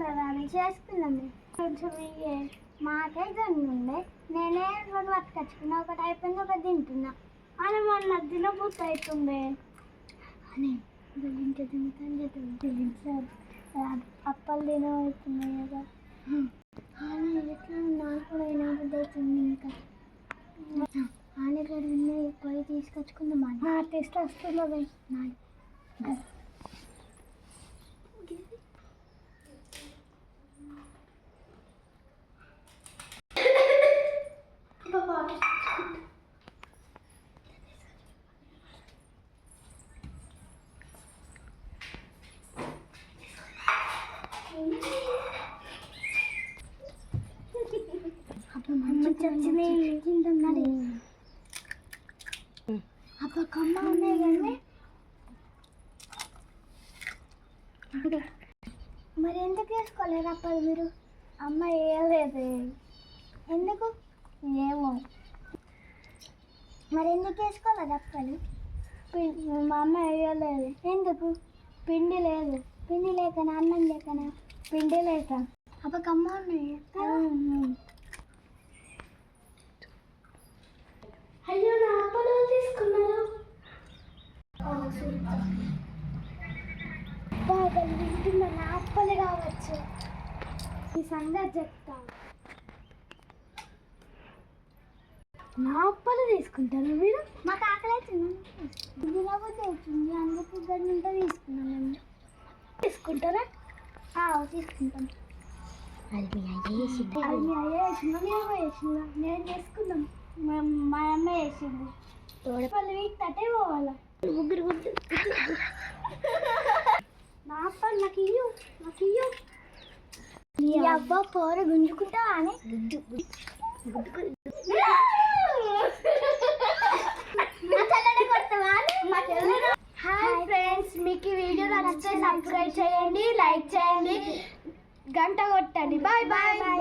కదా అని చేసుకుందాం కొంచెం ఇయ్యే మాకే జొన్న ఉండే నేనే రెండు పట్టుకొచ్చుకున్నా ఒకటి అయిపోయింది ఒకటి తింటున్నా. అని మొన్న తినబుద్ధి అవుతుండే అని ఇంటి తింటాను చెప్పి. సార్ అప్పలు తినవుతున్నాయి కదా. అని ఎట్లా నాకు కూడా తినబుద్ధి అవుతుంది ఇంకా. ఆనగడ్డ ఉన్నాయి పోయి తీసుకొచ్చుకుందాం అని టేస్ట్ వస్తుంది అప్పుడు వచ్చినాయి తింటాం కానీ అప్పుడు కమ్మ ఉన్నాయి కానీ మరి ఎందుకు వేసుకోలేరు అప్పుడు మీరు అమ్మ వేయలేదు ఎందుకు ఏమో మరి ఎందుకు వేసుకోలేదు అప్పలు పి- మా అమ్మ వేయలేదు ఎందుకు పిండి లేదు పిండి లేకనా అన్నం లేకనా పిండి లేక అప్పుడు కమ్మ ఉన్నాయి అయ్యో నా అప్పలు తీసుకున్నారు బాగా వింటున్న నా అప్పలు కావచ్చు ఈ సంగతి చెప్తా నా అప్పలు తీసుకుంటారు మీరు మాకు ఆకలి అవుతుంది తినబుద్ధి అవుతుంది అందుకు గంట తీసుకున్నాను తీసుకుంటారా ఆ, తీసుకుంటాం అది అయ్యే వేసిందా నేను వేసిందా నేను చేసుకున్నాం మేము మా అమ్మ వేసింది వాళ్ళు వీక్ తటే పోవాలా ముగ్గురు గుడ్డు నా అప్ప నాకు ఇయ్యు నాకు ఇయ్యు. నీ అబ్బా పోర గుంజుకుంటావా అని. హాయ్ ఫ్రెండ్స్ మీకు వీడియో నచ్చితే సబ్స్క్రైబ్ చేయండి లైక్ చేయండి. గంట కొట్టండి. Bye bye bye